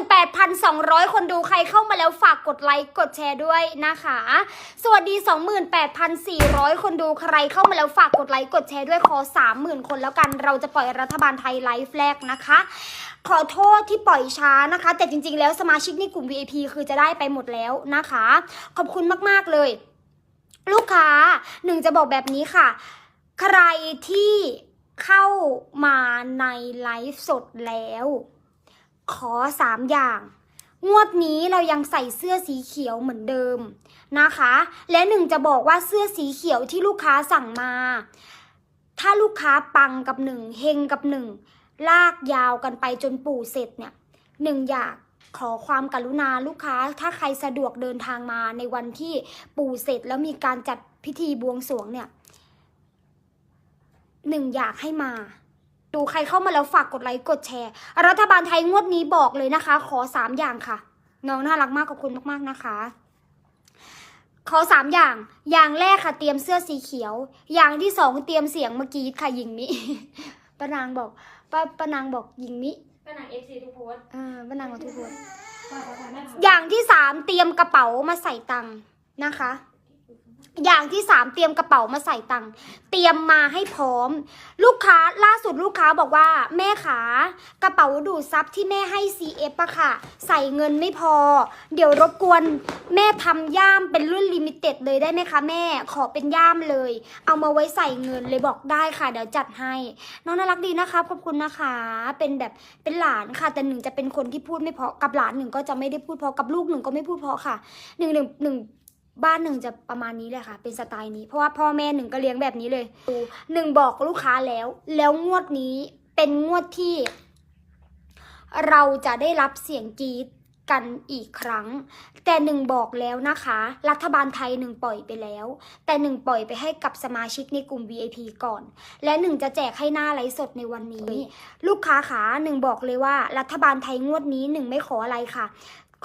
28,200 คนดูใครเข้ามาแล้วฝากกดไลค์กดแชร์ด้วยนะคะ สวัสดี 28,400 คนดูใครเข้ามาแล้วฝากกดไลค์กดแชร์ด้วยขอ 30,000 คนแล้วกัน เราจะปล่อยรัฐบาลไทยไลฟ์แรกนะคะ ขอโทษที่ปล่อยช้านะคะ แต่จริงๆ แล้วสมาชิกในกลุ่ม VIP คือจะได้ไปหมดแล้วนะคะ ขอบคุณมากๆเลย ลูกค้าหนึ่งจะบอกแบบนี้ค่ะ ใครที่เข้ามาในไลฟ์สดแล้ว ขอสามอย่าง งวดนี้เรายังใส่เสื้อสีเขียวเหมือนเดิมนะคะ และหนึ่งจะบอกว่าเสื้อสีเขียวที่ลูกค้าสั่งมา ถ้าลูกค้าปังกับหนึ่งเฮงกับหนึ่งลากยาวกันไปจนปู่เสร็จเนี่ยหนึ่งอยากขอความกรุณาลูกค้า ถ้าใครสะดวกเดินทางมาในวันที่ปู่เสร็จแล้วมีการจัดพิธีบวงสรวงเนี่ยหนึ่งอยากให้มา ดูใครเข้ามาแล้วฝากกดไลค์กดแชร์ รัฐบาลไทยงวดนี้บอกเลยนะคะ ขอสามอย่างค่ะ น้องน่ารักมากขอบคุณมากๆนะคะ ขอสามอย่าง อย่างแรกค่ะเตรียมเสื้อสีเขียว อย่างที่สองเตรียมเสียงเมื่อกี้ค่ะหญิงมิป้านางบอกป้าป้านางบอกหญิงมิก็หนังเอฟซีทุกโพสต์เออป้านางบอกทุกคนว่าเขาทำได้ทำอย่างที่สามเตรียมกระเป๋ามาใส่ตังค์นะคะ อย่างที่สามเตรียมกระเป๋ามาใส่ตังค์เตรียมมาให้พร้อม ลูกค้าล่าสุดลูกค้าบอกว่า แม่ขากระเป๋าดูดซับที่แม่ให้ CF อะค่ะ ใส่เงินไม่พอ เดี๋ยวรบกวนแม่ทำย่ามเป็นรุ่นลิมิเต็ดเลยได้ไหมคะแม่ขอเป็นย่ามเลย เอามาไว้ใส่เงินเลยบอกได้ค่ะ เดี๋ยวจัดให้ น้องน่ารักดีนะคะขอบคุณนะคะ เป็นแบบเป็นหลานค่ะ แต่หนึ่งจะเป็นคนที่พูดไม่เพราะกับหลานหนึ่งก็จะไม่ได้พูดเพราะกับลูกหนึ่งก็ไม่พูดเพราะค่ะหนึ่งหนึ่งหนึ่ง บ้านหนึ่งจะประมาณนี้เลยค่ะ เป็นสไตล์นี้ เพราะว่าพ่อแม่หนึ่งก็เลี้ยงแบบนี้เลยหนึ่งบอกลูกค้าแล้ว แล้วงวดนี้เป็นงวดที่ เราจะได้รับเสียงกรีดกันอีกครั้ง แต่หนึ่งบอกแล้วนะคะ รัฐบาลไทยหนึ่งปล่อยไปแล้ว แต่หนึ่งปล่อยไปให้กับสมาชิกในกลุ่ม VIP ก่อน และหนึ่งจะแจกให้หน้าไลฟ์สดในวันนี้ ลูกค้าขาหนึ่งบอกเลยว่า รัฐบาลไทยงวดนี้หนึ่งไม่ขออะไรค่ะ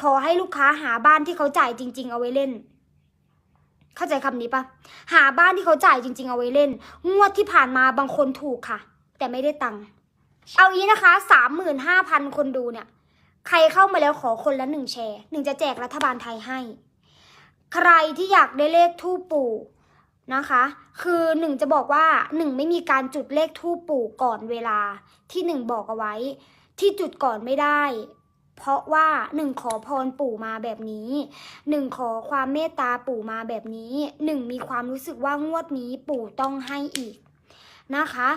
ขอให้ลูกค้าหาบ้านที่เขาจ่ายจริง ๆ เอาไว้เล่น เข้าใจคำนี้ปะหาบ้านที่เขาจ่ายจริง ๆ เอาไว้เล่น งวดที่ผ่านมาบางคนถูกค่ะ แต่ไม่ได้ตังค์เอางี้นะคะสามหมื่นห้าพันคนดูเนี่ย ใครเข้ามาแล้วขอคนละหนึ่งแชร์หนึ่งจะแจกรัฐบาลไทยให้ ใครที่อยากได้เลขทูปปู่นะคะ คือหนึ่งจะบอกว่าหนึ่งไม่มีการจุดเลขทูปปู่ก่อนเวลาที่หนึ่งบอกเอาไว้ ที่จุดก่อนไม่ได้ เพราะว่าหนึ่งขอพรปู่มาแบบนี้หนึ่งขอความเมตตาปู่มาแบบนี้หนึ่งมีความรู้สึกว่างวดนี้ปู่ต้องให้อีกนะคะ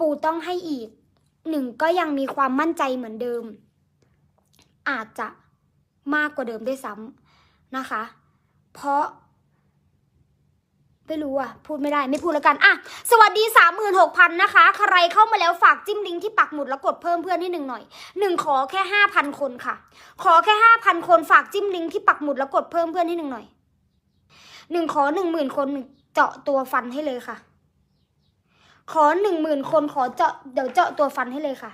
ปู่ต้องให้อีกหนึ่งก็ยังมีความมั่นใจเหมือนเดิม อาจจะมากกว่าเดิมด้วยซ้ำนะคะ เพราะ ไม่รู้อะ พูดไม่ได้ไม่พูดแล้วกัน อะ สวัสดีสามหมื่นหกพันนะคะ ใครเข้ามาแล้วฝากจิ้มลิงก์ที่ปักหมุดแล้วกดเพิ่มเพื่อนให้หนึ่งหน่อยหนึ่งขอแค่ห้าพันคนค่ะ ขอแค่ห้าพันคนฝากจิ้มลิงก์ที่ปักหมุดแล้วกดเพิ่มเพื่อนให้หนึ่งหน่อยหนึ่งขอหนึ่งหมื่นคนเจาะตัวฟันให้เลยค่ะ ขอหนึ่งหมื่นคนขอเจาะเดี๋ยวเจาะตัวฟันให้เลยค่ะ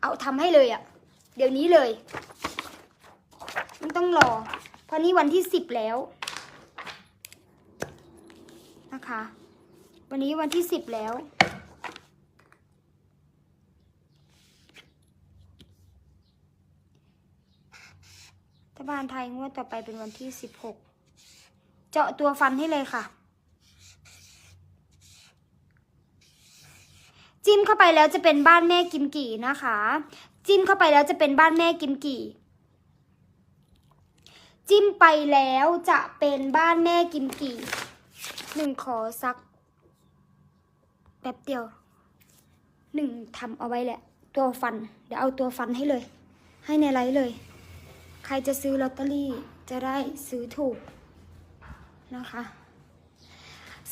เอาทำให้เลยอะ เดี๋ยวนี้เลยไม่ต้องรอ เพราะนี่วันที่สิบแล้ว นะคะ วันนี้วันที่สิบแล้ว รัฐบาลไทยงวดต่อไปเป็นวันที่สิบหกเจาะตัวฟันให้เลยค่ะ จิ้มเข้าไปแล้วจะเป็นบ้านแม่กิมกี่นะคะ จิ้มเข้าไปแล้วจะเป็นบ้านแม่กิมกี่จิ้มไปแล้วจะเป็นบ้านแม่กิมกี่ หนึ่งขอซักแป๊บเดียวหนึ่งทำเอาไว้แหละ ตัวฟัน เดี๋ยวเอาตัวฟันให้เลย ให้ในไลฟ์เลย ใครจะซื้อลอตเตอรี่จะได้ซื้อถูกนะคะ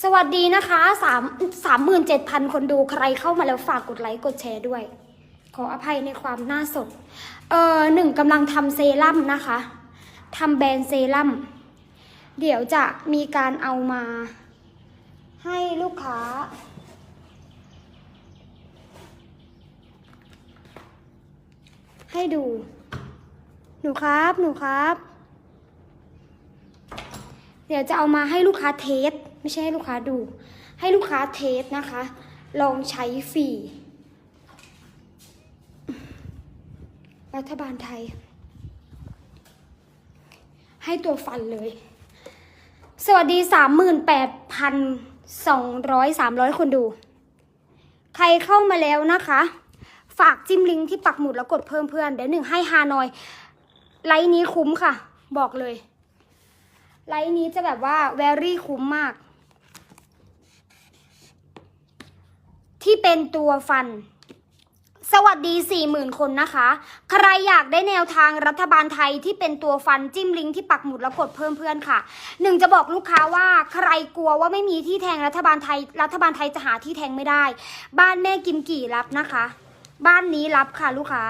สวัสดีนะคะสามสามหมื่นเจ็ดพันคนดูใครเข้ามาแล้วฝากกดไลค์กดแชร์ด้วย ขออภัยในความหน้าสด เออหนึ่งกำลังทำเซรั่มนะคะทำแบรนด์เซรั่มเดี๋ยวจะมีการเอามา ให้ลูกค้า ให้ดู หนูครับหนูครับ เดี๋ยวจะเอามาให้ลูกค้าเทส ไม่ใช่ให้ลูกค้าดู ให้ลูกค้าเทสนะคะ ลองใช้ฟรีรัฐบาลไทย ให้ตัวฟันเลย สวัสดีสามหมื่นแปดพัน สองร้อยสามร้อยคนดู ใครเข้ามาแล้วนะคะ ฝากจิ้มลิงก์ที่ปักหมุดแล้วกดเพิ่มเพื่อน เดี๋ยวหนึ่งให้ฮานอยไลน์นี้คุ้มค่ะ บอกเลยไลน์นี้จะแบบว่าแวรี่คุ้มมาก ที่เป็นตัวฟัน สวัสดี 40,000 คนนะคะ ใครอยากได้แนวทางรัฐบาลไทยที่เป็นตัวฟันจิ้มลิงก์ที่ปักหมุดแล้วกดเพิ่มเพื่อนค่ะหนึ่งจะบอกลูกค้าว่าใครกลัวว่าไม่มีที่แทงรัฐบาลไทย รัฐบาลไทยจะหาที่แทงไม่ได้ บ้านแม่กิมกี่รับนะคะ บ้านนี้รับค่ะลูกค้า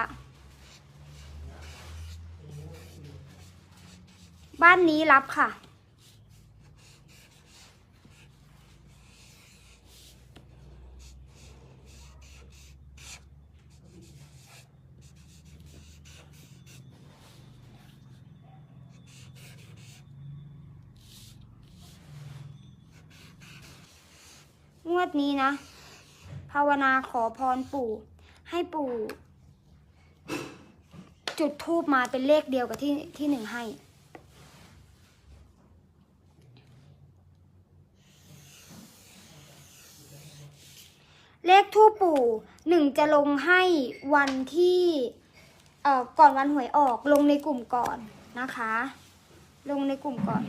บ้านนี้รับค่ะ งวดนี้นะ ภาวนาขอพรปู่ ให้ปู่ จุดทูบมาเป็นเลขเดียวกับที่ที่หนึ่งให้ เลขทูปปู่หนึ่งจะลงให้วันที่เอ่อก่อนวันหวยออกลงในกลุ่มก่อนนะคะ ลงในกลุ่มก่อน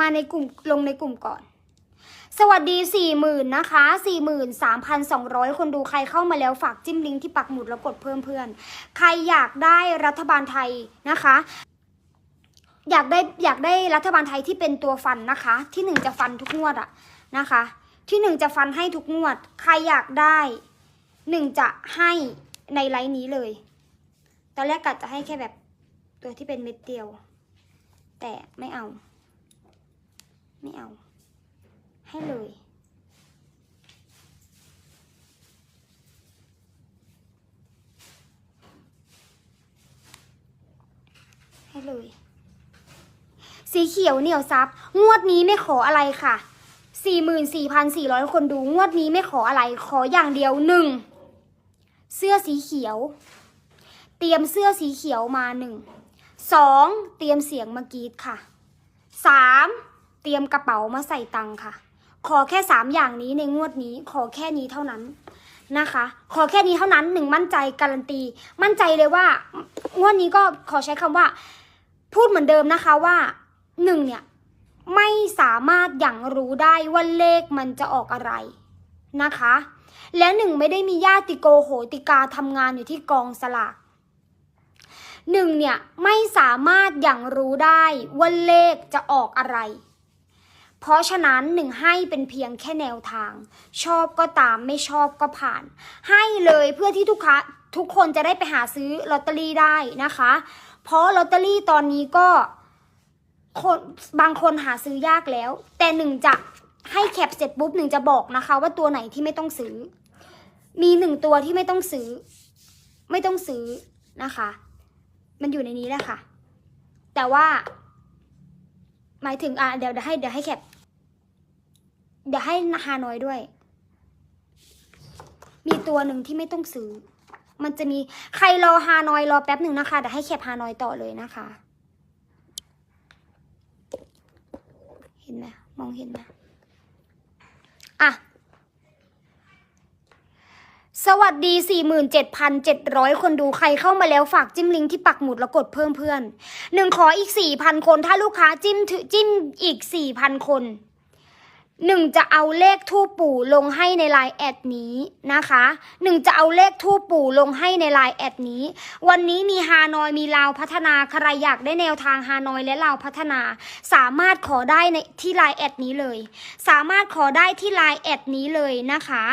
มาในกลุ่มลงในกลุ่มก่อน สวัสดีสี่หมื่นนะคะสี่หมื่นสามพันสองร้อยคนดูใครเข้ามาแล้วฝากจิ้มลิงก์ที่ปักหมุดแล้วกดเพิ่มเพื่อน ใครอยากได้รัฐบาลไทยนะคะ อยากได้อยากได้รัฐบาลไทยที่เป็นตัวฟันนะคะ ที่หนึ่งจะฟันทุกงวดอะนะคะ ที่หนึ่งจะฟันให้ทุกงวด ใครอยากได้หนึ่งจะให้ในไลน์นี้เลย ตอนแรกกัดจะให้แค่แบบตัวที่เป็นเม็ดเดียว แต่ไม่เอา ไม่เอา ให้เลย ให้เลย สีเขียวเหนียวซับ งวดนี้ไม่ขออะไรค่ะ 44,400 คนดู งวดนี้ไม่ขออะไร ขออย่างเดียวหนึ่ง เสื้อสีเขียว เตรียมเสื้อสีเขียวมาหนึ่ง สอง เตรียมเสียงมากรีดค่ะ สาม เตรียมกระเป๋ามาใส่ตังค่ะ ขอแค่สามอย่างนี้ในงวดนี้ ขอแค่นี้เท่านั้นนะคะ ขอแค่นี้เท่านั้นหนึ่งมั่นใจการันตี มั่นใจเลยว่างวดนี้ก็ขอใช้คำว่า พูดเหมือนเดิมนะคะว่าหนึ่งเนี่ยไม่สามารถอย่างรู้ได้ว่าเลขมันจะออกอะไรนะคะ และหนึ่งไม่ได้มีญาติโกโหติกาทำงานอยู่ที่กองสลากหนึ่งเนี่ยไม่สามารถอย่างรู้ได้ว่าเลขจะออกอะไร เพราะฉะนั้นหนึ่งให้เป็นเพียงแค่แนวทาง ชอบก็ตามไม่ชอบก็ผ่าน ให้เลยเพื่อที่ทุกค้าทุกคนจะได้ไปหาซื้อลอตเตอรี่ได้นะคะ เพราะลอตเตอรี่ตอนนี้ก็คนบางคนหาซื้อยากแล้ว แต่หนึ่งจะให้แคปเสร็จปุ๊บหนึ่งจะบอกนะคะ ว่าตัวไหนที่ไม่ต้องซื้อ มีหนึ่งตัวที่ไม่ต้องซื้อ ไม่ต้องซื้อนะคะ มันอยู่ในนี้แหละค่ะ แต่ว่า หมายถึงอะเดี๋ยวเดี๋ยวให้เดี๋ยวให้แคปเดี๋ยวให้ฮานอยด้วย มีตัวหนึ่งที่ไม่ต้องซื้อ มันจะมีใครรอฮานอยรอแป๊บหนึ่งนะคะเดี๋ยวให้แคปฮานอยต่อเลยนะคะ เห็นไหมมองเห็นไหมอะ ส วัสดี 47,700 คนดูใครเข้ามาแล้วฝากจิ้มลิงก์ที่ปักหมุดแล้วกดเพิ่มเพื่อนหนึ่งขออีก 4,000 คนถ้าลูกค้าจิ้มถึจิ้มอีก 4,000 คนหนึ่งจะเอาเลขทูปปู่ลงให้ในไลน์แอดนี้นะคะหนึ่งจะเอาเลขทูปปู่ลงให้ในไลน์แอดนี้ วันนี้มีฮานอยมีลาวพัฒนาใครอยากได้แนวทางฮานอยและลาวพัฒนา สามารถขอได้ในที่ไลน์แอดนี้เลย สามารถขอได้ที่ไลน์แอดนี้เลยนะคะ